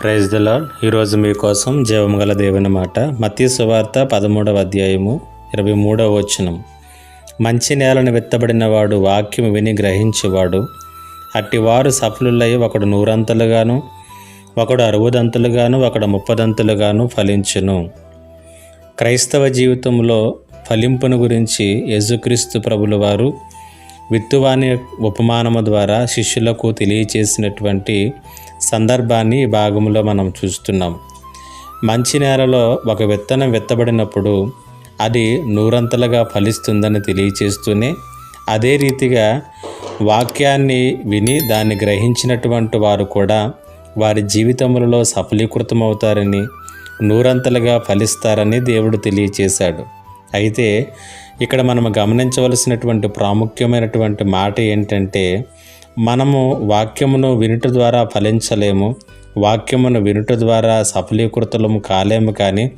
Praise the lord ఈరోజు మీకోసం జీవముగల దేవుని మాట. మత్య సువార్త పదమూడవ అధ్యాయము ఇరవై మూడవ వచనం. మంచి నేలను విత్తబడినవాడు వాక్యం విని గ్రహించేవాడు. అట్టివారు సఫలులై ఒకడు నూరంతలుగాను ఒకడు అరవదంతులుగాను ఒకడు ముప్పదంతులుగాను ఫలించును. క్రైస్తవ జీవితంలో ఫలింపును గురించి యేసుక్రీస్తు ప్రభుల వారు విత్తువాని ఉపమానము ద్వారా శిష్యులకు తెలియచేసినటువంటి సందర్భాన్ని ఈ భాగంలో మనం చూస్తున్నాం. మంచి నేలలో ఒక విత్తనం విత్తబడినప్పుడు అది నూరంతలుగా ఫలిస్తుందని తెలియచేస్తూనే అదే రీతిగా వాక్యాన్ని విని దాన్ని గ్రహించినటువంటి వారు కూడా వారి జీవితములలో సఫలీకృతమవుతారని నూరంతలుగా ఫలిస్తారని దేవుడు తెలియచేశాడు. అయితే ఇక్కడ మనం గమనించవలసినటువంటి ప్రాముఖ్యమైనటువంటి మాట ఏంటంటే మనము వాక్యమును వినుట ద్వారా ఫలించలేము వాక్యమును వినుట ద్వారా సఫలీకృతులము కాలేము కానీ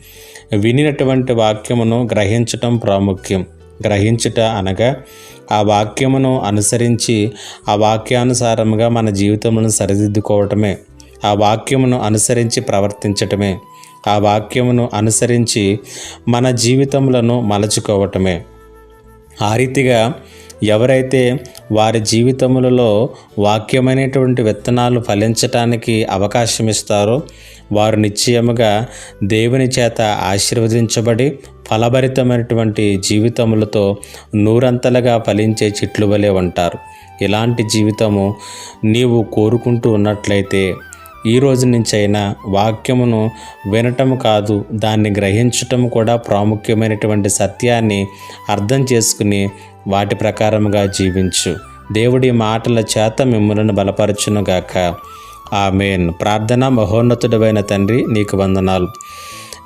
వినినటువంటి వాక్యమును గ్రహించటం ప్రాముఖ్యం. గ్రహించుట అనగా ఆ వాక్యమును అనుసరించి ఆ వాక్యానుసారముగా మన జీవితమును సరిదిద్దుకోవటమే. ఆ వాక్యమును అనుసరించి ప్రవర్తించటమే. ఆ వాక్యమును అనుసరించి మన జీవితములను మలచుకోవటమే. ఆ రీతిగా ఎవరైతే వారి జీవితములలో వాక్యమైనటువంటి విత్తనాలు ఫలించటానికి అవకాశం ఇస్తారో వారు నిశ్చయముగా దేవుని చేత ఆశీర్వదించబడి ఫలభరితమైనటువంటి జీవితములతో నూరంతలుగా ఫలించే చెట్లు వలె ఉంటారు. ఇలాంటి జీవితము నీవు కోరుకుంటూ ఉన్నట్లయితే ఈ రోజు నుంచైనా వాక్యమును వినటం కాదు దాన్ని గ్రహించటం కూడా ప్రాముఖ్యమైనటువంటి సత్యాన్ని అర్థం చేసుకుని వాటి ప్రకారముగా జీవించు. దేవుడి మాటల చేత మిమ్మల్ని బలపరచునుగాక. ఆమెన్. ప్రార్థన మహోన్నతుడమైన తండ్రి నీకు వందనాలు.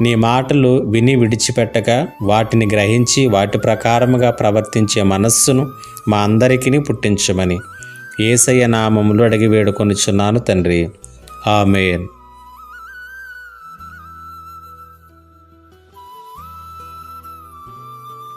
నీ మాటలు విని విడిచిపెట్టక వాటిని గ్రహించి వాటి ప్రకారముగా ప్రవర్తించే మనస్సును మా అందరికీ పుట్టించమని. ఏసయ్య నామములు అడిగి వేడుకొనిచున్నాను తండ్రి. ആമേൻ